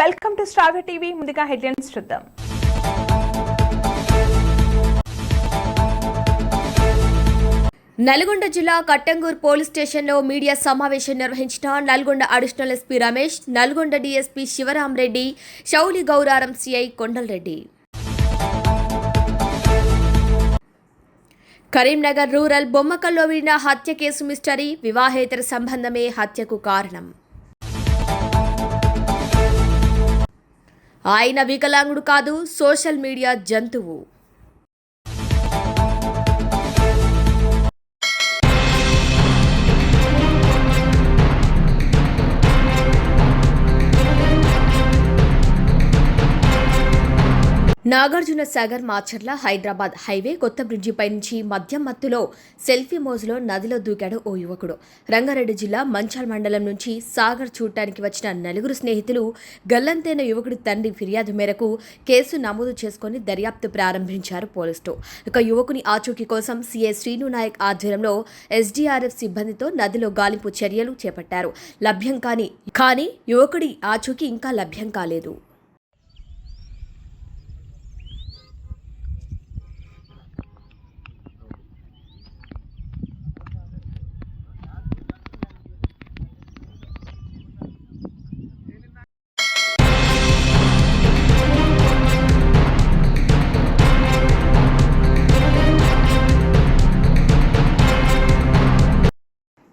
Welcome to స్ట్రావె TV ముందుగా headlines చూద్దాం నల్గొండ జిల్లా కట్టంగూర్ పోలీస్ స్టేషన్లో మీడియా సమావేశం నిర్వహించిన Nalgonda additional SP Ramesh Nalgonda DSP Reddy షౌలి Gouraram CI Kondal Reddy Karimnagar rural బొమ్మకల్లో విడిన హత్య కేసు మిస్టరీ వివాహేతర సంబంధమే హత్యకు కారణం ఆయన వికలాంగుడు కాదు సోషల్ మీడియా జంతువు నాగార్జున సాగర్ మాచర్ల హైదరాబాద్ హైవే కొత్త బ్రిడ్జిపై నుంచి మద్యం మత్తులో సెల్ఫీ మోజులో నదిలో దూకాడు ఓ యువకుడు రంగారెడ్డి జిల్లా మంచాల్ మండలం నుంచి సాగర్ చూడటానికి వచ్చిన నలుగురు స్నేహితులు గల్లంతైన యువకుడి తండ్రి ఫిర్యాదు మేరకు కేసు నమోదు చేసుకుని దర్యాప్తు ప్రారంభించారు పోలీసులు ఇక యువకుని ఆచూకీ కోసం సీఏ నాయక్ ఆధ్వర్యంలో ఎస్డీఆర్ఎఫ్ సిబ్బందితో నదిలో గాలింపు చర్యలు చేపట్టారు లభ్యం కాని కానీ యువకుడి ఆచూకీ ఇంకా లభ్యం కాలేదు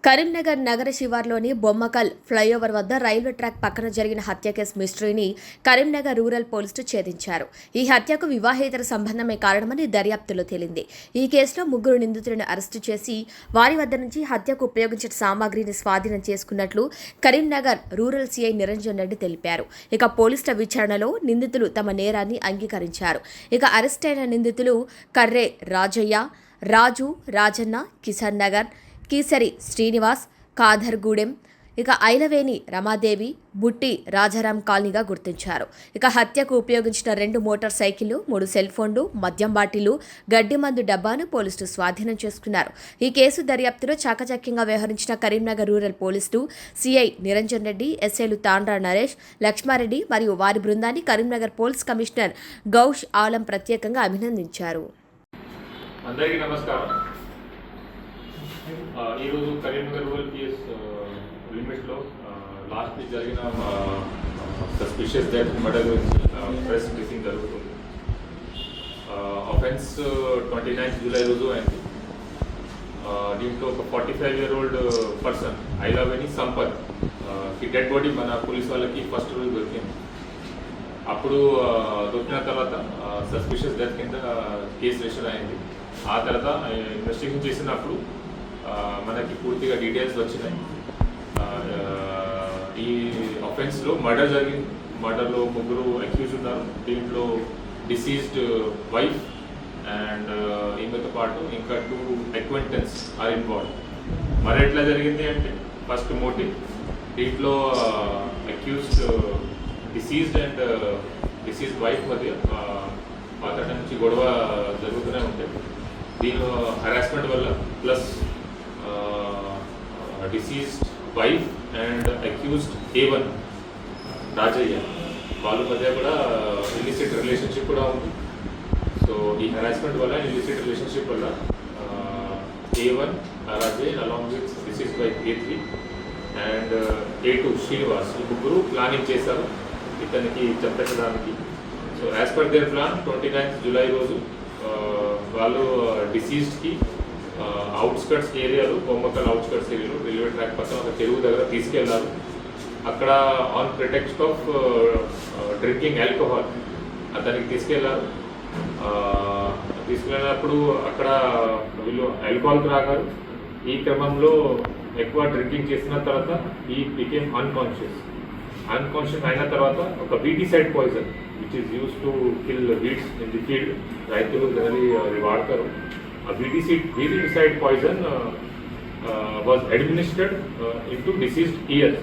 కరీంనగర్ నగర శివార్లోని బొమ్మకల్ ఫ్లైఓవర్ వద్ద రైల్వే ట్రాక్ పక్కన జరిగిన హత్య కేసు మిస్టరీని కరీంనగర్ రూరల్ పోలీసులు ఛేదించారు ఈ హత్యకు వివాహేతర సంబంధమే కారణమని దర్యాప్తులో తేలింది ఈ కేసులో ముగ్గురు నిందితులను అరెస్టు చేసి వారి వద్ద నుంచి హత్యకు ఉపయోగించిన సామాగ్రిని స్వాధీనం చేసుకున్నట్లు కరీంనగర్ రూరల్ సీఐ నిరంజన్ రెడ్డి తెలిపారు ఇక పోలీసుల విచారణలో నిందితులు తమ నేరాన్ని అంగీకరించారు ఇక అరెస్టైన నిందితులు కర్రే రాజయ్య రాజు రాజన్న కిషన్ నగర్ కీసరి శ్రీనివాస్ గూడెం ఇక ఐలవేణి రమాదేవి బుట్టి రాజారాం కాలనీగా గుర్తించారు ఇక హత్యకు ఉపయోగించిన రెండు మోటార్ సైకిళ్లు మూడు సెల్ ఫోన్లు మద్యం బాటిలు గడ్డి మందు డబ్బాను పోలీసులు స్వాధీనం చేసుకున్నారు ఈ కేసు దర్యాప్తులో చాకచక్యంగా వ్యవహరించిన కరీంనగర్ రూరల్ పోలీసులు సిఐ నిరంజన్ రెడ్డి ఎస్ఐలు తాండ్రా నరేష్ లక్ష్మారెడ్డి మరియు వారి బృందాన్ని కరీంనగర్ పోలీస్ కమిషనర్ గౌష్ ఆలం ప్రత్యేకంగా అభినందించారు అందరికీ నమస్కారం ఈరోజు కరీంనగర్ రూరల్ పిఎస్ లిమిట్లో లాస్ట్ వీక్ జరిగిన సస్పిషియస్ డెత్ మర్డర్ గురించి ప్రెస్ బ్రీఫింగ్ జరుగుతుంది అఫెన్స్ ట్వంటీ నైన్త్ జూలై రోజు అయింది దీంట్లో ఒక forty five year old person I లవ్ సంపత్ ఈ డెడ్ బాడీ మన పోలీస్ వాళ్ళకి ఫస్ట్ రోజు దొరికింది అప్పుడు దొరికిన తర్వాత సస్పిషియస్ డెత్ కింద కేసు రిజిస్టర్ అయింది ఆ తర్వాత ఇన్వెస్టిగేషన్ చేసినప్పుడు మనకి పూర్తిగా డీటెయిల్స్ వచ్చినాయి ఈ అఫెన్స్లో మర్డర్ జరిగింది మర్డర్లో ముగ్గురు అక్యూజ్ ఉన్నారు దీంట్లో డిసీజ్డ్ వైఫ్ అండ్ ఈమెతో పాటు ఇంకా టూ అక్వెంటెన్స్ ఆర్ ఇన్వాల్వ్ మరి ఎట్లా జరిగింది అంటే ఫస్ట్ మోటివ్ దీంట్లో accused deceased and deceased wife మధ్య పాత నుంచి గొడవ జరుగుతూనే ఉంటుంది దీనిలో హరాస్మెంట్ వల్ల plus deceased wife and accused A one Rajaiah వాళ్ళ మధ్య కూడా ఇల్లిసిట్ రిలేషన్షిప్ కూడా ఉంది సో ఈ హెరాస్మెంట్ వల్ల ఇల్లిసిట్ రిలేషన్షిప్ వల్ల A one Rajaiah along with deceased wife A three and A two Srinivas ఈ ముగ్గురు ప్లానింగ్ చేశారు ఇతనికి చంపించడానికి so as per their plan twenty ninth July రోజు uh, వాళ్ళు డిసీజ్డ్కి uh, అవుట్స్కట్స్ ఏరియాలు బొమ్మకల్ అవుట్స్కట్స్ ఏరియాలు రైల్వే ట్రాక్ పక్కన ఒక చెరువు దగ్గర తీసుకెళ్లారు అక్కడ on pretext of drinking alcohol అతనికి తీసుకెళ్లారు తీసుకెళ్ళినప్పుడు అక్కడ వీళ్ళు ఆల్కహాల్కి రాగారు ఈ క్రమంలో ఎక్కువ డ్రింకింగ్ చేసిన తర్వాత ఈ బికేమ్ అన్కాన్షియస్ అన్కాన్షియస్ అయిన తర్వాత ఒక side poison which is use to kill weeds in the field రైతులు దాన్ని వాడతారు VDC, uh, VDicide poison uh, uh, was administered uh, into deceased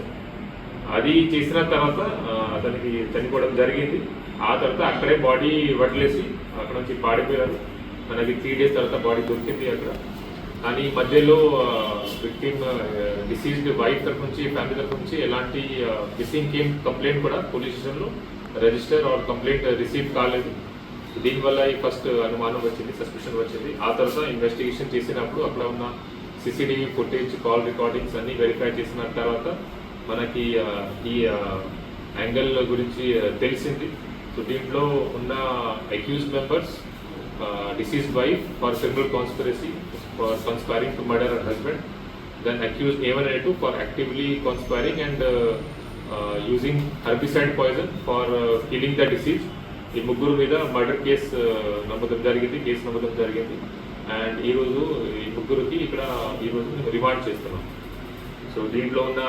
అది చేసిన తర్వాత uh, అతనికి చనిపోవడం జరిగింది ఆ తర్వాత అక్కడే బాడీ వడ్లేసి అక్కడ నుంచి పాడిపోయారు మనకి త్రీ డేస్ తర్వాత బాడీ దొరికింది అక్కడ కానీ మధ్యలో విక్టిమ్ డిసీజ్డ్ వైఫ్ తరఫు నుంచి ఫ్యామిలీ తరఫు నుంచి ఎలాంటి మిస్సింగ్ కేమ్ కంప్లైంట్ కూడా పోలీస్ స్టేషన్లో రిజిస్టర్ ఆర్ కంప్లైంట్ రిసీవ్ కాలేదు దీనివల్ల ఈ ఫస్ట్ అనుమానం వచ్చింది సస్పెషన్ వచ్చింది ఆ తర్వాత ఇన్వెస్టిగేషన్ చేసినప్పుడు అక్కడ ఉన్న సిసిటీవీ ఫుటేజ్ కాల్ రికార్డింగ్స్ అన్ని వెరిఫై చేసిన తర్వాత మనకి ఈ యాంగిల్ గురించి తెలిసింది సో దీంట్లో ఉన్న accused members deceased wife for central conspiracy for conspiring to murder and husband then accused A one A two for actively conspiring and using herbicide poison for killing the deceased ఈ ముగ్గురు మీద murder case నమ్మకం జరిగింది case నమ్మకం జరిగింది and ఈరోజు ఈ ముగ్గురికి ఇక్కడ ఈరోజు మేము రిమాండ్ చేస్తున్నాం సో దీంట్లో ఉన్న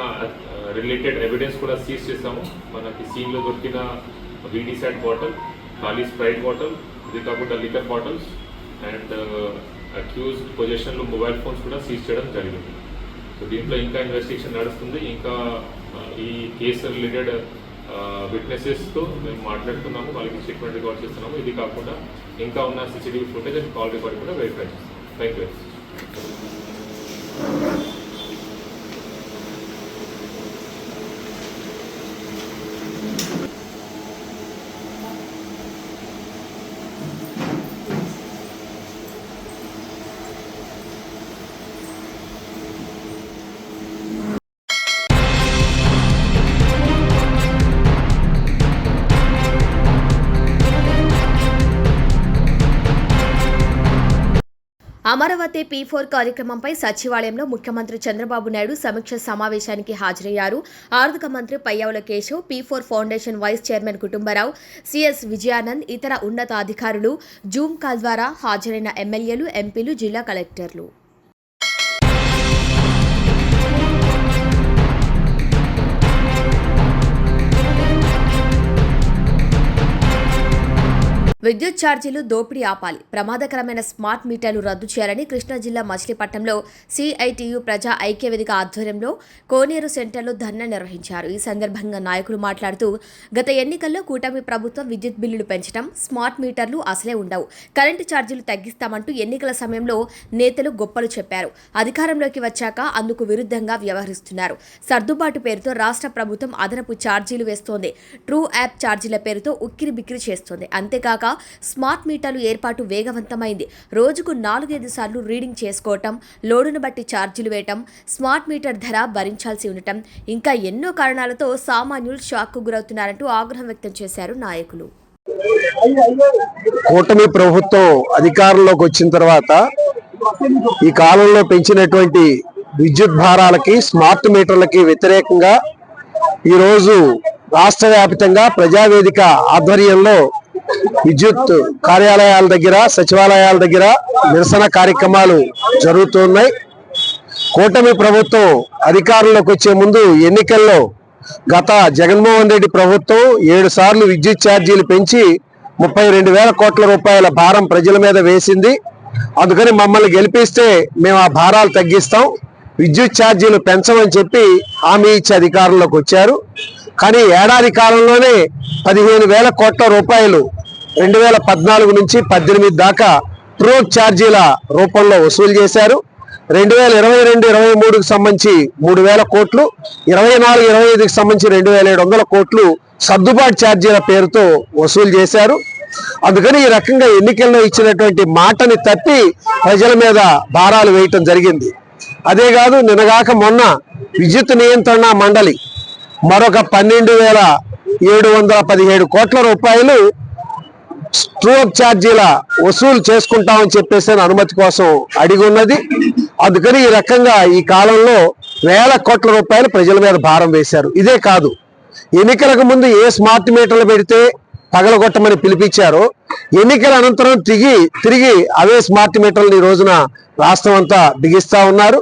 రిలేటెడ్ ఎవిడెన్స్ కూడా సీజ్ చేస్తాము మనకి సీన్లో దొరికిన సైడ్ బాటిల్ ఖాళీ స్ప్రైట్ బాటిల్ ఇది కాకుండా లిటర్ బాటిల్స్ అండ్ అక్యూజ్ పొజిషన్లో మొబైల్ ఫోన్స్ కూడా సీజ్ చేయడం జరిగింది సో దీంట్లో ఇంకా ఇన్వెస్టిగేషన్ నడుస్తుంది ఇంకా ఈ కేసు రిలేటెడ్ విట్నెసెస్తో మేము మాట్లాడుతున్నాము వాళ్ళకి స్టేట్మెంట్ రికార్డ్ చేస్తున్నాము ఇది కాకుండా ఇంకా ఉన్న CCTV footage and call record కూడా వెరిఫై చేస్తాం thank you Amaravati P four కార్యక్రమంపై సచివాలయంలో ముఖ్యమంత్రి చంద్రబాబు నాయుడు సమీక్ష సమావేశానికి హాజరయ్యారు ఆర్థిక మంత్రి Payyavula Keshav P four foundation vice chairman Kutumbarao CS Vijayanand ఇతర ఉన్నతాధికారులు జూమ్ కాల్ ద్వారా హాజరైన ఎమ్మెల్యేలు ఎంపీలు జిల్లా కలెక్టర్లు విద్యుత్ ఛార్జీలు దోపిడీ ఆపాలి ప్రమాదకరమైన స్మార్ట్ మీటర్లు రద్దు చేయాలని కృష్ణా జిల్లా మచిలీపట్నంలో సిఐటియు ప్రజా ఐక్య వేదిక ఆధ్వర్యంలో కోనేరు సెంటర్లో ధర్నా నిర్వహించారు ఈ సందర్భంగా నాయకులు మాట్లాడుతూ గత ఎన్నికల్లో కూటమి ప్రభుత్వం విద్యుత్ బిల్లులు పెంచడం స్మార్ట్ మీటర్లు అసలే ఉండవు కరెంటు ఛార్జీలు తగ్గిస్తామంటూ ఎన్నికల సమయంలో నేతలు గొప్పలు చెప్పారు అధికారంలోకి వచ్చాక అందుకు విరుద్ధంగా వ్యవహరిస్తున్నారు సర్దుబాటు పేరుతో రాష్ట్ర ప్రభుత్వం అదనపు ఛార్జీలు వేస్తోంది ట్రూ యాప్ ఛార్జీల పేరుతో ఉక్కిరి బిక్కిరి చేస్తోంది అంతేకాక స్మార్ట్ మీటర్లు ఏర్పాటు వేగవంతమైంది రోజుకు నాలుగైదు సార్లు రీడింగ్ చేసుకోవటం లోడును బట్టి ఛార్జీలు వేయటం స్మార్ట్ మీటర్ ధర భరించాల్సి ఉండటం ఇంకా ఎన్నో కారణాలతో సామాన్యులు షాక్ కు గురవుతున్నారంటూ ఆగ్రహం వ్యక్తం చేశారు నాయకులు కూటమి ప్రభుత్వం అధికారంలోకి వచ్చిన తర్వాత ఈ కాలంలో పెంచినటువంటి విద్యుత్ భారాలకి స్మార్ట్ మీటర్లకి వ్యతిరేకంగా ఈరోజు రాష్ట్ర వ్యాప్తంగా ప్రజావేదిక ఆధ్వర్యంలో విద్యుత్ కార్యాలయాల దగ్గర సచివాలయాల దగ్గర నిరసన కార్యక్రమాలు జరుగుతున్నాయి కూటమి ప్రభుత్వం అధికారంలోకి వచ్చే ముందు ఎన్నికల్లో గత జగన్మోహన్ రెడ్డి ప్రభుత్వం ఏడు సార్లు విద్యుత్ ఛార్జీలు పెంచి ముప్పై రెండు వేల కోట్ల రూపాయల భారం ప్రజల మీద వేసింది అందుకని మమ్మల్ని గెలిపిస్తే మేము ఆ భారాలు తగ్గిస్తాం విద్యుత్ ఛార్జీలు పెంచమని చెప్పి హామీ ఇచ్చి అధికారంలోకి వచ్చారు కానీ ఏడాది కాలంలోనే పదిహేను వేల కోట్ల రూపాయలు రెండు వేల పద్నాలుగు నుంచి పద్దెనిమిది దాకా ట్రో ఛార్జీల రూపంలో వసూలు చేశారు రెండు వేల ఇరవై రెండు ఇరవై మూడుకు సంబంధించి మూడు వేల కోట్లు ఇరవై నాలుగు ఇరవై ఐదుకి సంబంధించి రెండు వేల ఏడు వందల కోట్లు సర్దుబాటు ఛార్జీల పేరుతో వసూలు చేశారు అందుకని ఈ రకంగా ఎన్నికల్లో ఇచ్చినటువంటి మాటని తప్పి ప్రజల మీద భారాలు వేయటం జరిగింది అదే కాదు నిన్నగాక మొన్న విద్యుత్ నియంత్రణ మండలి మరొక పన్నెండు వేల ఏడు వందల పదిహేడు కోట్ల రూపాయలు ట్రూ ఛార్జీల వసూలు చేసుకుంటామని చెప్పేసి అనుమతి కోసం అడిగి ఉన్నది అందుకని ఈ రకంగా ఈ కాలంలో వేల కోట్ల రూపాయలు ప్రజల మీద భారం వేశారు ఇదే కాదు ఎన్నికలకు ముందు ఏ స్మార్ట్ మీటర్లు పెడితే పగలగొట్టమని పిలిపించారో ఎన్నికల అనంతరం తిరిగి తిరిగి అవే స్మార్ట్ మీటర్లు ఈ రోజున రాష్ట్రం అంతా బిగిస్తా ఉన్నారు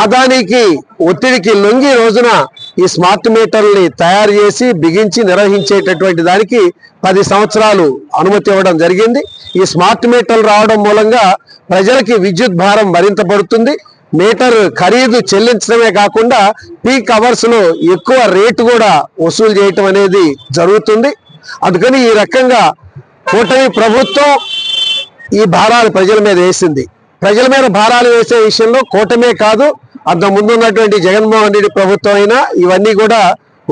ఆదానికి ఒత్తిడికి లొంగి రోజున ఈ స్మార్ట్ మీటర్ని తయారు చేసి బిగించి నిర్వహించేటటువంటి దానికి పది సంవత్సరాలు అనుమతి ఇవ్వడం జరిగింది ఈ స్మార్ట్ మీటర్లు రావడం మూలంగా ప్రజలకి విద్యుత్ భారం మరింత పడుతుంది మీటర్ ఖరీదు చెల్లించడమే కాకుండా పీక్ అవర్స్లో ఎక్కువ రేటు కూడా వసూలు చేయటం అనేది జరుగుతుంది అందుకని ఈ రకంగా కూటమి ప్రభుత్వం ఈ భారాలు ప్రజల మీద వేసింది ప్రజల మీద భారాలు వేసే విషయంలో కూటమే కాదు అంతకు ముందు ఉన్నటువంటి జగన్మోహన్ రెడ్డి ప్రభుత్వం అయినా ఇవన్నీ కూడా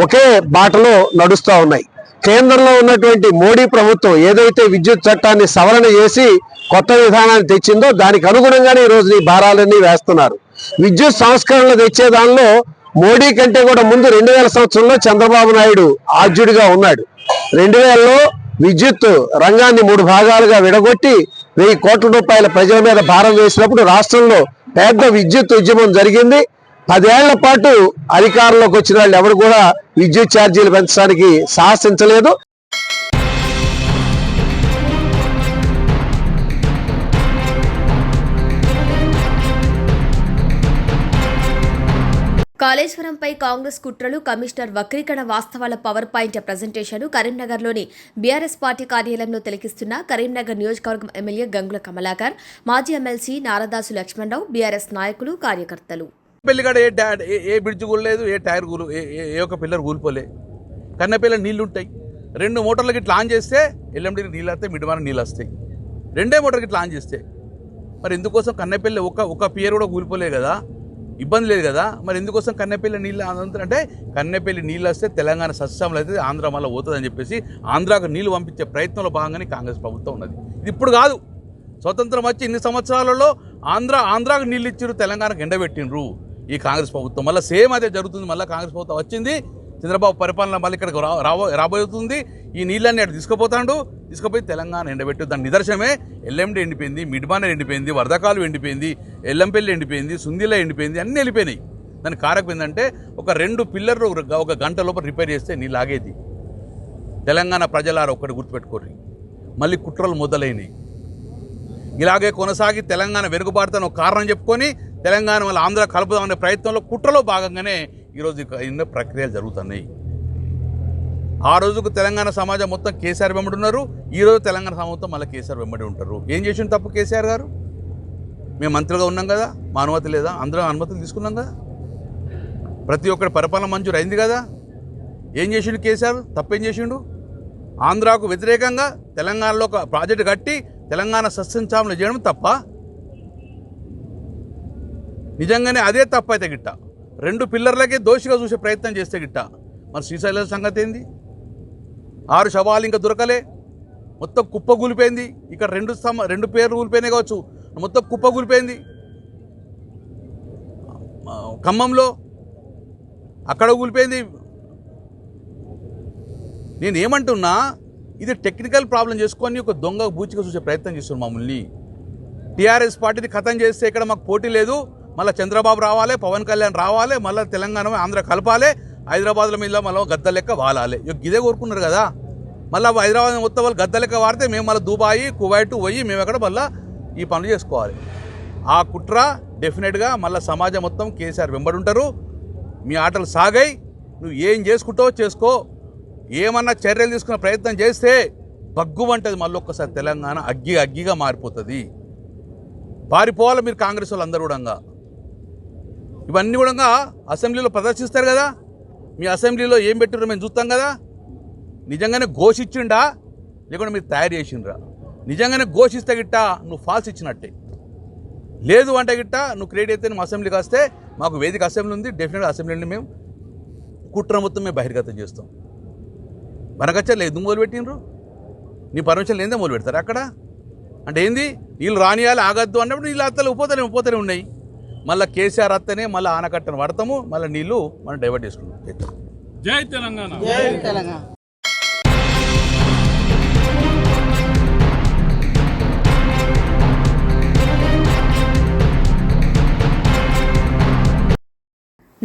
ఒకే బాటలో నడుస్తూ ఉన్నాయి కేంద్రంలో ఉన్నటువంటి మోడీ ప్రభుత్వం ఏదైతే విద్యుత్ చట్టాన్ని సవరణ చేసి కొత్త విధానాన్ని తెచ్చిందో దానికి అనుగుణంగానే ఈరోజు ఈ భారాలన్నీ వేస్తున్నారు విద్యుత్ సంస్కరణలు తెచ్చే దానిలో మోడీ కంటే కూడా ముందు రెండు వేల సంవత్సరంలో చంద్రబాబు నాయుడు ఆర్జుడిగా ఉన్నాడు రెండు వేలలో విద్యుత్ రంగాన్ని మూడు భాగాలుగా విడగొట్టి వెయ్యి కోట్ల రూపాయల ప్రజల మీద భారం వేసినప్పుడు రాష్ట్రంలో పెద్ద విద్యుత్ ఉద్యమం జరిగింది పదేళ్ల పాటు అధికారంలోకి వచ్చిన వాళ్ళు ఎవరు కూడా విద్యుత్ ఛార్జీలు పెంచడానికి సాహసించలేదు కాళేశ్వరంపై కాంగ్రెస్ కుట్రలు కమిషనర్ వక్రీకరణ వాస్తవాల పవర్ పాయింట్ ప్రజెంటేషన్ కరీంనగర్లోని బీఆర్ఎస్ పార్టీ కార్యాలయంలో తిలకిస్తున్న కరీంనగర్ నియోజకవర్గం ఎమ్మెల్యే గంగుల కమలాకర్ మాజీ ఎమ్మెల్సీ నారదాసు లక్ష్మణరావు బీఆర్ఎస్ నాయకులు కార్యకర్తలు ఏ ఏ బ్రిడ్జ్ కూలలేదు ఏ టైర్ కూలు ఏ ఒక పిల్లర్ కూలిపోలే కన్నపిల్ల నీళ్లుంటాయి రెండు మోటార్లకి ఇట్లా ఆన్ చేస్తే ఎల్ఎండి నీళ్ళు వస్తాయి మిడిమాన నీళ్ళు వస్తాయి రెండే మోటార్కి ఇట్లా ఆన్ చేస్తే మరి ఎందుకోసం కన్నపిల్ల ఒక ఒక పియర్ కూడా కూలిపోలే కదా ఇబ్బంది లేదు కదా మరి ఎందుకోసం కన్నెపల్లి నీళ్ళు అనంతరం అంటే కన్నెపల్లి నీళ్ళు వస్తే తెలంగాణ సస్యంలో అయితే ఆంధ్ర మళ్ళీ పోతుందని చెప్పేసి ఆంధ్రాకు నీళ్ళు పంపించే ప్రయత్నంలో భాగంగానే కాంగ్రెస్ ప్రభుత్వం ఉన్నది ఇది ఇప్పుడు కాదు స్వతంత్రం వచ్చి ఇన్ని సంవత్సరాలలో ఆంధ్ర ఆంధ్రాకు నీళ్ళు ఇచ్చిర్రు తెలంగాణకు ఎండబెట్టిండ్రు ఈ కాంగ్రెస్ ప్రభుత్వం మళ్ళీ సేమ్ అదే జరుగుతుంది మళ్ళీ కాంగ్రెస్ ప్రభుత్వం వచ్చింది చంద్రబాబు పరిపాలన మళ్ళీ ఇక్కడికి రాబోతుంది ఈ నీళ్ళన్నీ అటు తీసుకుపోతాడు తీసుకుపోయి తెలంగాణ ఎండబెట్టు దాని నిదర్శనమే ఎల్ఎండి ఎండిపోయింది మిడ్బాన ఎండిపోయింది వరదకాలు ఎండిపోయింది ఎల్లంపల్లి ఎండిపోయింది సుందిల ఎండిపోయింది అన్నీ వెళ్ళిపోయినాయి దాని కారకం ఏంటంటే ఒక రెండు పిల్లర్లు ఒక గంట లోపల రిపేర్ చేస్తే నీళ్ళు ఆగేది తెలంగాణ ప్రజలారు ఒక్కటి గుర్తుపెట్టుకోరు మళ్ళీ కుట్రలు మొదలైనవి ఇలాగే కొనసాగి తెలంగాణ ఒక కారణం చెప్పుకొని తెలంగాణ వల్ల ఆంధ్ర కలుపుదామనే ప్రయత్నంలో కుట్రలో భాగంగానే ఈరోజు ఎన్నో ప్రక్రియలు జరుగుతున్నాయి ఆ రోజుకు తెలంగాణ సమాజం మొత్తం కేసీఆర్ వెంబడి ఉన్నారు ఈరోజు తెలంగాణ సమాజం మళ్ళీ కేసీఆర్ వెంబడి ఉంటారు ఏం చేసిన తప్పు కేసీఆర్ గారు మేము మంత్రిగా ఉన్నాం కదా మా అనుమతి లేదా అందరం అనుమతులు తీసుకున్నాం కదా ప్రతి ఒక్కరి పరిపాలన మంజూరు అయింది కదా ఏం చేసిండు కేసీఆర్ తప్పేం చేసిండు ఆంధ్రాకు వ్యతిరేకంగా తెలంగాణలో ఒక ప్రాజెక్టు కట్టి తెలంగాణ సస్యంచామలు చేయడం తప్ప నిజంగానే అదే తప్పైతే గిట్ట రెండు పిల్లర్లకే దోషిగా చూసే ప్రయత్నం చేస్తే గిట్ట మరి శ్రీశైల సంగతి ఏంది ఆరు శవాలు ఇంకా దొరకలే మొత్తం కుప్ప కూలిపోయింది ఇక్కడ రెండు సమ రెండు పేర్లు కూలిపోయినాయి కావచ్చు మొత్తం కుప్ప కూలిపోయింది ఖమ్మంలో అక్కడ కూలిపోయింది నేను ఏమంటున్నా ఇది టెక్నికల్ ప్రాబ్లం చేసుకొని ఒక దొంగ బూచిగా చూసే ప్రయత్నం చేస్తున్నాం మమ్మల్ని టీఆర్ఎస్ పార్టీని ఖతం చేస్తే ఇక్కడ మాకు పోటీ లేదు మళ్ళీ చంద్రబాబు రావాలి పవన్ కళ్యాణ్ రావాలి మళ్ళీ తెలంగాణ ఆంధ్ర కలపాలి హైదరాబాద్లో మీద మళ్ళీ గద్ద లెక్క వాలాలి ఇక గిదే కోరుకున్నారు కదా మళ్ళీ హైదరాబాద్ మొత్తం వాళ్ళు గద్ద లెక్క వాడితే మేము మళ్ళీ దుబాయి కువైట్ పోయి మేము ఎక్కడ మళ్ళీ ఈ పనులు చేసుకోవాలి ఆ కుట్ర డెఫినెట్గా మళ్ళీ సమాజం మొత్తం కేసీఆర్ వెంబడి ఉంటారు మీ ఆటలు సాగై నువ్వు ఏం చేసుకుంటావో చేసుకో ఏమన్నా చర్యలు తీసుకునే ప్రయత్నం చేస్తే బగ్గుమంటది మళ్ళీ ఒక్కసారి తెలంగాణ అగ్గి అగ్గిగా మారిపోతుంది పారిపోవాలి మీరు కాంగ్రెస్ వాళ్ళందరూ కూడా ఇవన్నీ కూడా అసెంబ్లీలో ప్రదర్శిస్తారు కదా మీ అసెంబ్లీలో ఏం పెట్టిరో మేము చూస్తాం కదా నిజంగానే ఘోషించిండా లేకుండా మీరు తయారు చేసిండ్రా నిజంగానే ఘోషిస్తే గిట్ట నువ్వు ఫాల్స్ ఇచ్చినట్టే లేదు అంటే గిట్ట నువ్వు క్రియేట్ అయితే నువ్వు అసెంబ్లీకి వస్తే మాకు వేదిక అసెంబ్లీ ఉంది డెఫినెట్గా అసెంబ్లీని మేము కుట్ర మొత్తం మేము బహిర్గతం చేస్తాం మనకచ్చర్లు ఎందుకు మొదలు పెట్టినరు నీ పర్మిషన్ లేదే మొదలు పెడతారు అక్కడ అంటే ఏంది వీళ్ళు రానియాలి ఆగద్దు అన్నప్పుడు వీళ్ళు అత్తలు ఉపోతలే ఉపోతలే ఉన్నాయి మళ్ళీ కేసీఆర్ అత్తనే మళ్ళీ ఆనకట్టను పడతాము మళ్ళీ నీళ్లు మనం డైవర్ట్ చేసుకుంటాం జై తెలంగాణ జై తెలంగాణ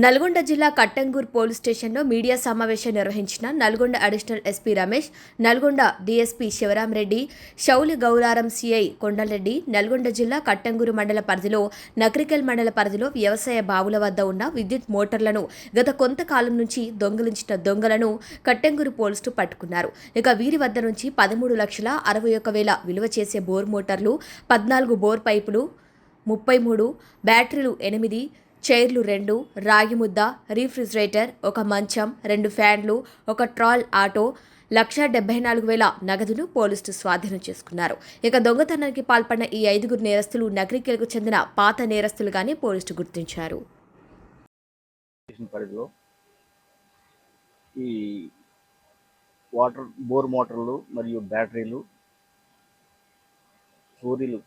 నల్గొండ జిల్లా కట్టంగూర్ పోలీస్ స్టేషన్లో మీడియా సమావేశం నిర్వహించిన Nalgonda additional SP Ramesh Nalgonda DSP Reddy Shouli Gouraram CI Kondalareddy Nalgonda జిల్లా కట్టంగూరు మండల పరిధిలో నక్రికల్ మండల పరిధిలో వ్యవసాయ బావుల వద్ద ఉన్న విద్యుత్ మోటార్లను గత కొంతకాలం నుంచి దొంగిలించిన దొంగలను కట్టంగూరు పోలీసులు పట్టుకున్నారు ఇక వీరి వద్ద నుంచి పదమూడు లక్షల అరవై ఒక వేల విలువ చేసే బోర్ మోటార్లు పద్నాలుగు బోర్ పైపులు ముప్పై మూడు బ్యాటరీలు ఎనిమిది చైర్లు రెండు రాగి ముద్ద రీఫ్రిజిరేటర్ ఒక మంచం రెండు ఫ్యాన్లు ఒక ట్రాల్ ఆటో లక్ష డెబ్బై నాలుగు వేల నగదును పోలీసులు స్వాధీనం చేసుకున్నారు ఇక దొంగతనానికి పాల్పడిన ఈ ఐదుగురు నేరస్తులు నగరికలకు చెందిన పాత నేరస్తులుగానే పోలీసులు గుర్తించారు ఈ వాటర్ బోర్ మోటార్లు మరియు బ్యాటరీలు చోరీలు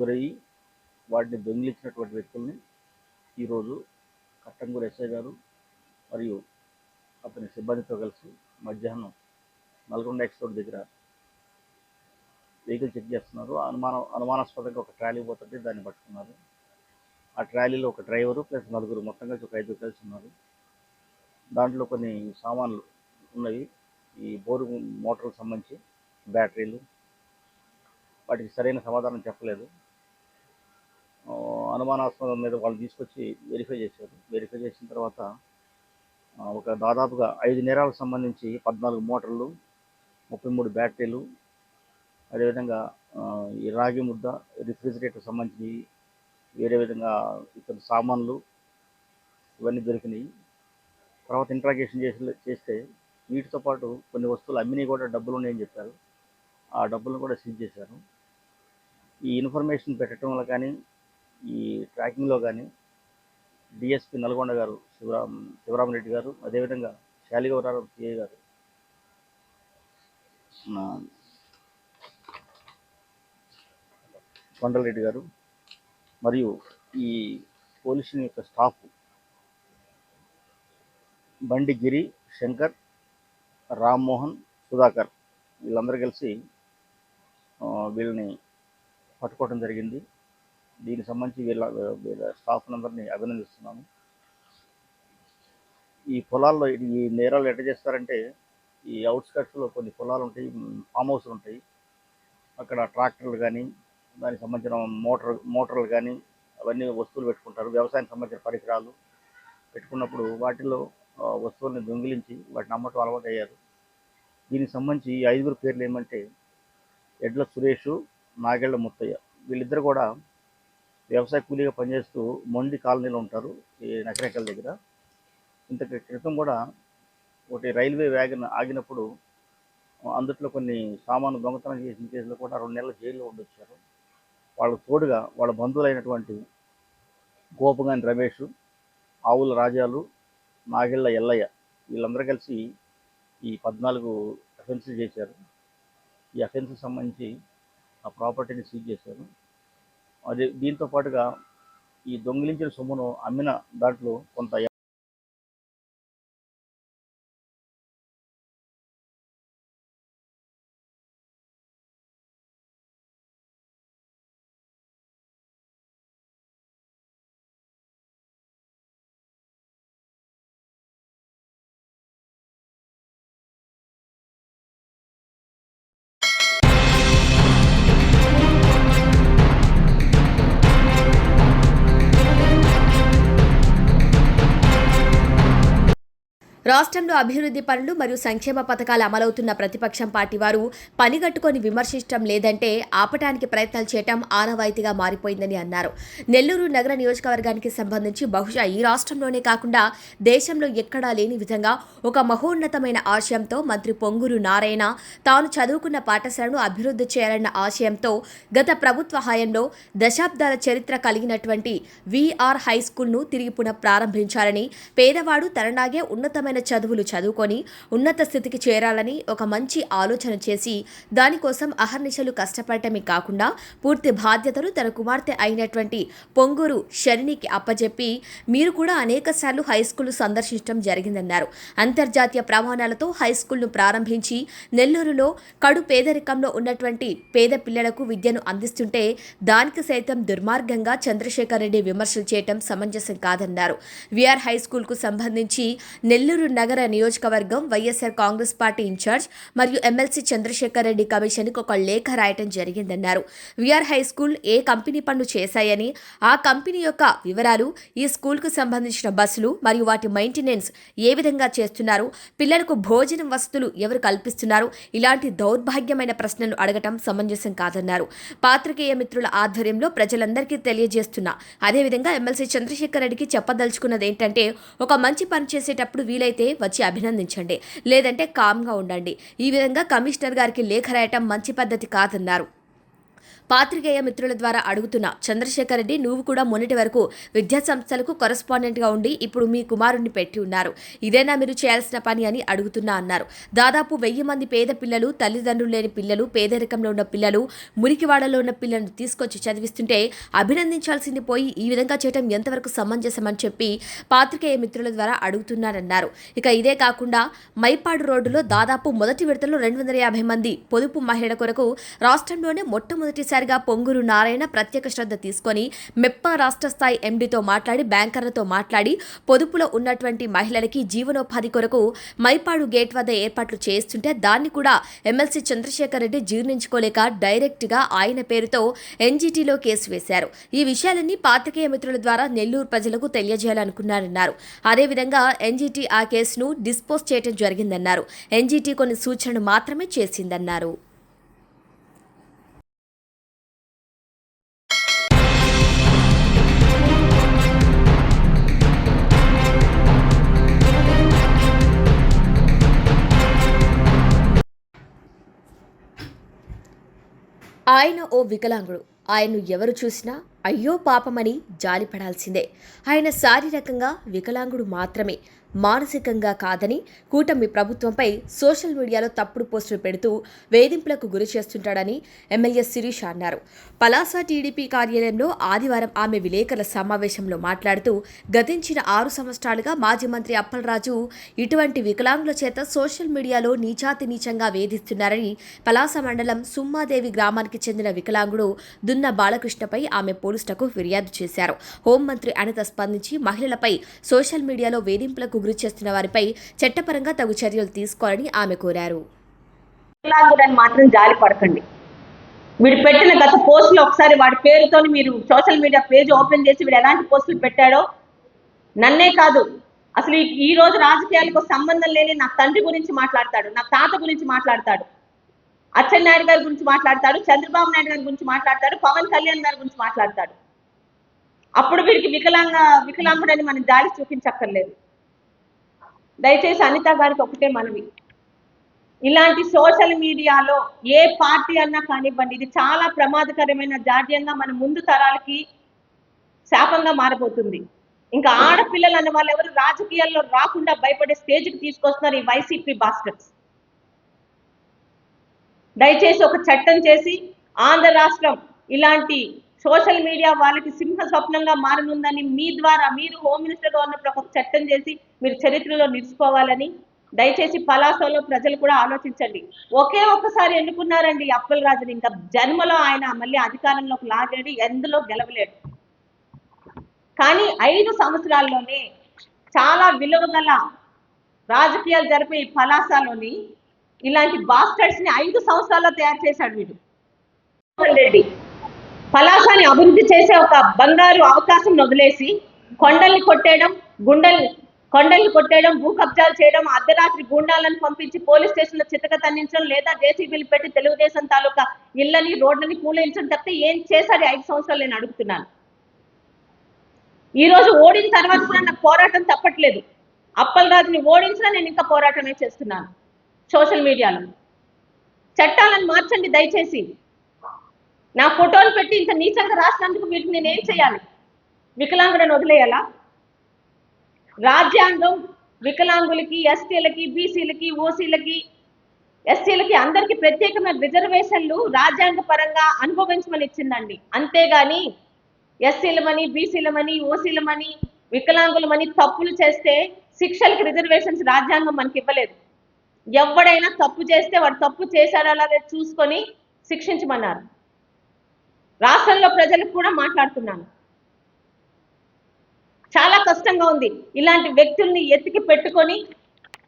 గురయ్యి వాటిని దొంగిలించినటువంటి వ్యక్తుల్ని ఈరోజు కట్టంగూరు ఎస్ఐ గారు మరియు అతని సిబ్బందితో కలిసి మధ్యాహ్నం నల్గొండ ఎక్స్పోర్ట్ దగ్గర వెహికల్ చెక్ చేస్తున్నారు అనుమాన అనుమానాస్పదంగా ఒక ట్రాలీ పోతుంటే దాన్ని పట్టుకున్నారు ఆ ట్రాలీలో ఒక డ్రైవరు ప్లస్ నలుగురు మొత్తం కలిసి ఒక ఐదుగురు కలిసి ఉన్నారు దాంట్లో కొన్ని సామాన్లు ఉన్నాయి ఈ బోరు మోటార్కు సంబంధించి బ్యాటరీలు వాటికి సరైన సమాధానం చెప్పలేదు అనుమానాస్పదం మీద వాళ్ళు తీసుకొచ్చి వెరిఫై చేశారు వెరిఫై చేసిన తర్వాత ఒక దాదాపుగా ఐదు నేరాలకు సంబంధించి పద్నాలుగు మోటార్లు ముప్పై మూడు బ్యాటరీలు అదేవిధంగా ఈ రాగి ముద్ద రిఫ్రిజిరేటర్ సంబంధించి వేరే విధంగా ఇతర సామాన్లు ఇవన్నీ దొరికినాయి తర్వాత ఇంట్రాగేషన్ చేసి చేస్తే వీటితో పాటు కొన్ని వస్తువులు అమ్మినవి కూడా డబ్బులు ఉన్నాయని చెప్పారు ఆ డబ్బులను కూడా సీజ్ చేశారు ఈ ఇన్ఫర్మేషన్ పెట్టడం వల్ల కానీ ఈ ట్రాకింగ్లో కానీ డిఎస్పి నల్గొండ గారు శివరాం శివరామరెడ్డి గారు అదేవిధంగా శాలిగౌరారావు పిఏ గారు కొండలరెడ్డి గారు మరియు ఈ పోలీసుల యొక్క స్టాఫ్ బండి గిరి శంకర్ రామ్మోహన్ సుధాకర్ వీళ్ళందరూ కలిసి వీళ్ళని పట్టుకోవడం జరిగింది దీనికి సంబంధించి వీళ్ళ వీళ్ళ స్టాఫ్ నెంబర్ని అభినందిస్తున్నాము ఈ పొలాల్లో ఈ నేరాలు ఎట్ట చేస్తారంటే ఈ అవుట్స్కట్స్లో కొన్ని పొలాలు ఉంటాయి ఫామ్ హౌస్లు ఉంటాయి అక్కడ ట్రాక్టర్లు కానీ దానికి సంబంధించిన మోటార్ మోటార్లు కానీ అవన్నీ వస్తువులు పెట్టుకుంటారు వ్యవసాయానికి సంబంధించిన పరికరాలు పెట్టుకున్నప్పుడు వాటిలో వస్తువుల్ని దొంగిలించి వాటిని అమ్మటం అలవాటు అయ్యారు దీనికి సంబంధించి ఐదుగురు పేర్లు ఏమంటే ఎడ్ల సురేషు నాగెళ్ల ముత్తయ్య వీళ్ళిద్దరు కూడా వ్యవసాయ కూలీగా పనిచేస్తూ మొండి కాలనీలో ఉంటారు ఈ నకరేకల దగ్గర ఇంత క్రితం కూడా ఒకటి రైల్వే వ్యాగన్ ఆగినప్పుడు అందుట్లో కొన్ని సామాను దొంగతనం చేసిన కేసులు కూడా రెండు నెలల జైల్లో ఉండొచ్చారు వాళ్ళ తోడుగా వాళ్ళ బంధువులైనటువంటి గోపగాని రమేష్ ఆవుల రాజాలు నాగిళ్ళ ఎల్లయ్య వీళ్ళందరూ కలిసి ఈ పద్నాలుగు అఫెన్సులు చేశారు ఈ అఫెన్స్కి సంబంధించి ఆ ప్రాపర్టీని సీజ్ చేశారు దీంతో పాటుగా ఈ దొంగిలించిన సొమ్మును అమ్మిన దాంట్లో కొంత రాష్ట్రంలో అభివృద్ధి పనులు మరియు సంక్షేమ పథకాలు అమలవుతున్న ప్రతిపక్షం పార్టీ వారు పనిగట్టుకొని విమర్శించడం లేదంటే ఆపటానికి ప్రయత్నాలు చేయటం ఆనవాయితీగా మారిపోయిందని అన్నారు నెల్లూరు నగర నియోజకవర్గానికి సంబంధించి బహుశా ఈ రాష్ట్రంలోనే కాకుండా దేశంలో ఎక్కడా లేని విధంగా ఒక మహోన్నతమైన ఆశయంతో మంత్రి పొంగురు నారాయణ తాను చదువుకున్న పాఠశాలను అభివృద్ధి చేయాలన్న ఆశయంతో గత ప్రభుత్వ హయాంలో దశాబ్దాల చరిత్ర కలిగినటువంటి విఆర్ హై ను తిరిగి పునః ప్రారంభించాలని పేదవాడు తరణాగే ఉన్నతమైన ఉన్నత చదువులు చదువుకొని ఉన్నత స్థితికి చేరాలని ఒక మంచి ఆలోచన చేసి దానికోసం అహర్నిశలు కష్టపడటమే కాకుండా పూర్తి బాధ్యతలు తన కుమార్తె అయినటువంటి పొంగూరు శరణికి అప్పజెప్పి మీరు కూడా అనేక సార్లు హై స్కూల్ సందర్శించడం జరిగిందన్నారు అంతర్జాతీయ ప్రమాణాలతో హై స్కూల్ను ప్రారంభించి నెల్లూరులో కడు పేదరికంలో ఉన్నటువంటి పేద పిల్లలకు విద్యను అందిస్తుంటే దానికి సైతం దుర్మార్గంగా చంద్రశేఖర్ రెడ్డి విమర్శలు చేయటం సమంజసం కాదన్నారు విఆర్ హై స్కూల్కు సంబంధించి నెల్లూరు నగర నియోజకవర్గం వైఎస్ఆర్ కాంగ్రెస్ పార్టీ ఇన్ఛార్జ్ మరియు ఎమ్మెల్సీ చంద్రశేఖర్ రెడ్డి కమిషన్కి ఒక లేఖ రాయటం జరిగిందన్నారు విఆర్ హై స్కూల్ ఏ కంపెనీ పనులు చేశాయని ఆ కంపెనీ యొక్క వివరాలు ఈ స్కూల్కు సంబంధించిన బస్సులు మరియు వాటి మెయింటెనెన్స్ ఏ విధంగా చేస్తున్నారు పిల్లలకు భోజనం వసతులు ఎవరు కల్పిస్తున్నారు ఇలాంటి దౌర్భాగ్యమైన ప్రశ్నలు అడగటం సమంజసం కాదన్నారు పాత్రికేయ మిత్రుల ఆధ్వర్యంలో ప్రజలందరికీ తెలియజేస్తున్నా అదేవిధంగా ఎమ్మెల్సీ చంద్రశేఖర్ రెడ్డికి చెప్పదలుచుకున్నది ఏంటంటే ఒక మంచి పని చేసేటప్పుడు వీలైతే అయితే వచ్చి అభినందించండి లేదంటే కామ్గా ఉండండి ఈ విధంగా కమిషనర్ గారికి లేఖ రాయటం మంచి పద్ధతి కాదన్నారు పాత్రికేయ మిత్రుల ద్వారా అడుగుతున్న చంద్రశేఖర్ రెడ్డి నువ్వు కూడా మొన్నటి వరకు విద్యా సంస్థలకు గా ఉండి ఇప్పుడు మీ కుమారుణ్ణి పెట్టి ఉన్నారు ఇదేనా మీరు చేయాల్సిన పని అని అడుగుతున్నా అన్నారు దాదాపు వెయ్యి మంది పేద పిల్లలు తల్లిదండ్రులు లేని పిల్లలు పేదరికంలో ఉన్న పిల్లలు మురికివాడలో ఉన్న పిల్లలను తీసుకొచ్చి చదివిస్తుంటే అభినందించాల్సింది పోయి ఈ విధంగా చేయడం ఎంతవరకు సమంజసమని చెప్పి పాత్రికేయ మిత్రుల ద్వారా అడుగుతున్నారన్నారు ఇక ఇదే కాకుండా మైపాడు రోడ్డులో దాదాపు మొదటి విడతలో రెండు వందల యాభై మంది పొదుపు మహిళల కొరకు రాష్ట్రంలోనే మొట్టమొదటిసారి తప్పనిసరిగా పొంగురు నారాయణ ప్రత్యేక శ్రద్ధ తీసుకొని మెప్ప రాష్ట్ర స్థాయి ఎండీతో మాట్లాడి బ్యాంకర్లతో మాట్లాడి పొదుపులో ఉన్నటువంటి మహిళలకి జీవనోపాధి కొరకు మైపాడు గేట్ వద్ద ఏర్పాట్లు చేస్తుంటే దాన్ని కూడా ఎమ్మెల్సీ చంద్రశేఖర్ రెడ్డి జీర్ణించుకోలేక డైరెక్ట్గా ఆయన పేరుతో ఎన్జీటీలో కేసు వేశారు ఈ విషయాలన్నీ పాత్రికేయ మిత్రుల ద్వారా నెల్లూరు ప్రజలకు తెలియజేయాలనుకున్నారన్నారు అదేవిధంగా ఎన్జీటీ ఆ కేసును డిస్పోజ్ చేయడం జరిగిందన్నారు ఎన్జీటీ కొన్ని సూచనలు మాత్రమే చేసిందన్నారు ఆయన ఓ వికలాంగుడు ఆయన్ను ఎవరు చూసినా అయ్యో పాపమని జాలిపడాల్సిందే ఆయన శారీరకంగా వికలాంగుడు మాత్రమే మానసికంగా కాదని కూటమి ప్రభుత్వంపై సోషల్ మీడియాలో తప్పుడు పోస్టులు పెడుతూ వేధింపులకు గురి చేస్తుంటాడని ఎమ్మెల్యే శిరీష్ అన్నారు పలాస టీడీపీ కార్యాలయంలో ఆదివారం ఆమె విలేకరుల సమావేశంలో మాట్లాడుతూ గతించిన ఆరు సంవత్సరాలుగా మాజీ మంత్రి అప్పలరాజు ఇటువంటి వికలాంగుల చేత సోషల్ మీడియాలో నీచాతి నీచంగా వేధిస్తున్నారని పలాస మండలం సుమ్మాదేవి గ్రామానికి చెందిన వికలాంగుడు దున్న బాలకృష్ణపై ఆమె పోలీసులకు ఫిర్యాదు చేశారు హోంమంత్రి అనిత స్పందించి మహిళలపై సోషల్ మీడియాలో వేధింపులకు హత్యకు గురి చేస్తున్న వారిపై చట్టపరంగా తగు చర్యలు తీసుకోవాలని ఆమె కోరారు మాత్రం జాలి పడకండి వీడు పెట్టిన గత పోస్టులు ఒకసారి వాడి పేరుతో మీరు సోషల్ మీడియా పేజ్ ఓపెన్ చేసి వీడు ఎలాంటి పోస్టులు పెట్టాడో నన్నే కాదు అసలు ఈ రోజు రాజకీయాలకు సంబంధం లేని నా తండ్రి గురించి మాట్లాడతాడు నా తాత గురించి మాట్లాడతాడు అచ్చెన్నాయుడు గారి గురించి మాట్లాడతాడు చంద్రబాబు నాయుడు గారి గురించి మాట్లాడతాడు పవన్ కళ్యాణ్ గారి గురించి మాట్లాడతాడు అప్పుడు వీరికి వికలాంగ వికలాంగుడని మనం దారి చూపించక్కర్లేదు దయచేసి అనిత గారికి ఒకటే మనవి ఇలాంటి సోషల్ మీడియాలో ఏ పార్టీ అన్నా కానివ్వండి ఇది చాలా ప్రమాదకరమైన జాడ్యంగా మన ముందు తరాలకి శాపంగా మారిపోతుంది ఇంకా ఆడపిల్లలు అన్న వాళ్ళు ఎవరు రాజకీయాల్లో రాకుండా భయపడే స్టేజ్కి తీసుకొస్తున్నారు ఈ వైసీపీ బాస్కెట్స్ దయచేసి ఒక చట్టం చేసి ఆంధ్ర రాష్ట్రం ఇలాంటి సోషల్ మీడియా వాళ్ళకి సింహ స్వప్నంగా మారనుందని మీ ద్వారా మీరు హోమ్ మినిస్టర్గా ఉన్నప్పుడు ఒక చట్టం చేసి మీరు చరిత్రలో నిలిచిపోవాలని దయచేసి పలాసోలో ప్రజలు కూడా ఆలోచించండి ఒకే ఒక్కసారి ఎన్నుకున్నారండి అప్పల్ రాజుని ఇంకా జన్మలో ఆయన మళ్ళీ అధికారంలోకి లాగాడు ఎందులో గెలవలేడు కానీ ఐదు సంవత్సరాల్లోనే చాలా విలువ గల రాజకీయాలు జరిపే పలాసాలోని ఇలాంటి బాస్టర్స్ ని ఐదు సంవత్సరాల్లో తయారు చేశాడు వీడు రెడ్డి పలాసాని అభివృద్ధి చేసే ఒక బంగారు అవకాశం వదిలేసి కొండల్ని కొట్టేయడం గుండెల్ని కొండలు కొట్టేయడం భూ కబ్జాలు చేయడం అర్ధరాత్రి గూండాలను పంపించి పోలీస్ స్టేషన్లో చితక తన్నించడం లేదా జేసీబీలు పెట్టి తెలుగుదేశం తాలూకా ఇళ్ళని రోడ్లని కూలించడం తప్పితే ఏం చేశారు ఐదు సంవత్సరాలు నేను అడుగుతున్నాను ఈ రోజు ఓడిన తర్వాత కూడా నాకు పోరాటం తప్పట్లేదు అప్పలరాజుని ఓడించినా నేను ఇంకా పోరాటమే చేస్తున్నాను సోషల్ మీడియాలో చట్టాలను మార్చండి దయచేసి నా ఫోటోలు పెట్టి ఇంత నీచంగా రాసినందుకు వీటిని నేనేం చేయాలి వికలాంగులను వదిలేయాలా రాజ్యాంగం వికలాంగులకి ఎస్టీలకి బీసీలకి ఓసీలకి ఎస్సీలకి అందరికి ప్రత్యేకమైన రిజర్వేషన్లు రాజ్యాంగ పరంగా అనుభవించమని ఇచ్చిందండి అంతేగాని ఎస్సీలమని బీసీలమని ఓసీలమని వికలాంగులమని తప్పులు చేస్తే శిక్షలకి రిజర్వేషన్స్ రాజ్యాంగం మనకి ఇవ్వలేదు ఎవడైనా తప్పు చేస్తే వాడు తప్పు చేశాడా లేదా చూసుకొని శిక్షించమన్నారు రాష్ట్రంలో ప్రజలకు కూడా మాట్లాడుతున్నాను చాలా కష్టంగా ఉంది ఇలాంటి వ్యక్తుల్ని ఎతికి పెట్టుకొని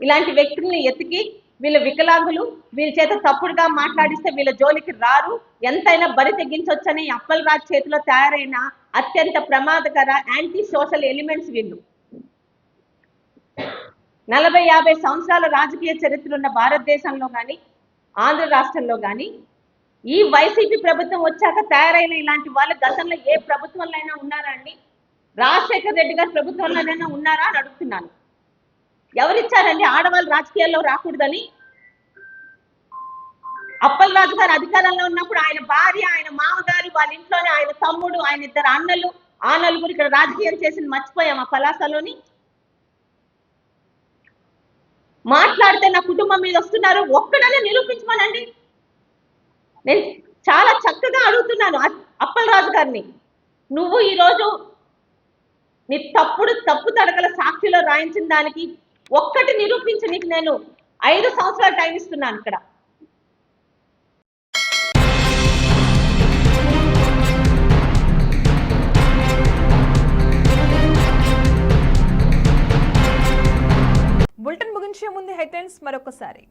ఇలాంటి వ్యక్తుల్ని ఎతికి వీళ్ళ వికలాంగులు వీళ్ళ చేత తప్పుడుగా మాట్లాడిస్తే వీళ్ళ జోలికి రారు ఎంతైనా బరి తెగించొచ్చని అప్పల్ రాజ్ చేతిలో తయారైన అత్యంత ప్రమాదకర యాంటీ సోషల్ ఎలిమెంట్స్ వీళ్ళు నలభై యాభై సంవత్సరాల రాజకీయ చరిత్ర ఉన్న భారతదేశంలో కానీ ఆంధ్ర రాష్ట్రంలో కానీ ఈ వైసీపీ ప్రభుత్వం వచ్చాక తయారైన ఇలాంటి వాళ్ళు గతంలో ఏ ప్రభుత్వంలో అయినా ఉన్నారా అండి రాజశేఖర్ రెడ్డి గారు ఏదైనా ఉన్నారా అని అడుగుతున్నాను ఎవరిచ్చారండి ఆడవాళ్ళు రాజకీయాల్లో రాకూడదని అప్పలరాజు గారు అధికారంలో ఉన్నప్పుడు ఆయన భార్య ఆయన మామగారు వాళ్ళ ఇంట్లోనే ఆయన తమ్ముడు ఆయన ఇద్దరు అన్నలు ఆ నలుగురు ఇక్కడ రాజకీయం చేసి మర్చిపోయాం ఆ పలాసలోని మాట్లాడితే నా కుటుంబం మీద వస్తున్నారు ఒక్కడనే నిరూపించమనండి నేను చాలా చక్కగా అడుగుతున్నాను అప్పలరాజు గారిని నువ్వు ఈరోజు నీ తప్పుడు తప్పు తడకల సాక్షిలో రాయించిన దానికి ఒక్కటి నిరూపించి నీకు నేను ఐదు సంవత్సరాలు టైం ఇస్తున్నాను ఇక్కడ బులెటిన్ ముగించే ముందు హెడ్లైన్స్ మరొకసారి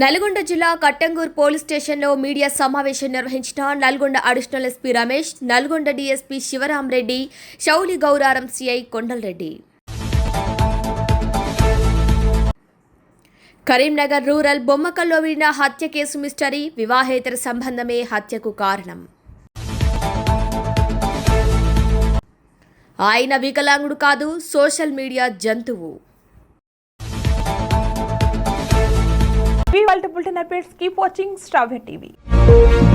నల్గొండ జిల్లా కట్టంగూర్ పోలీస్ స్టేషన్లో మీడియా సమావేశం నిర్వహించిన Nalgonda additional SP Ramesh Nalgonda DSP Sivaramareddy Shouli Gouraram CI Kondalareddy Karimnagar rural బొమ్మకల్లో విడిన హత్య కేసు మిస్టరీ వివాహేతర సంబంధమే హత్యకు కారణం ఆయన వికలాంగుడు కాదు సోషల్ మీడియా జంతువు We have multiple updates. Keep watching Stravya TV.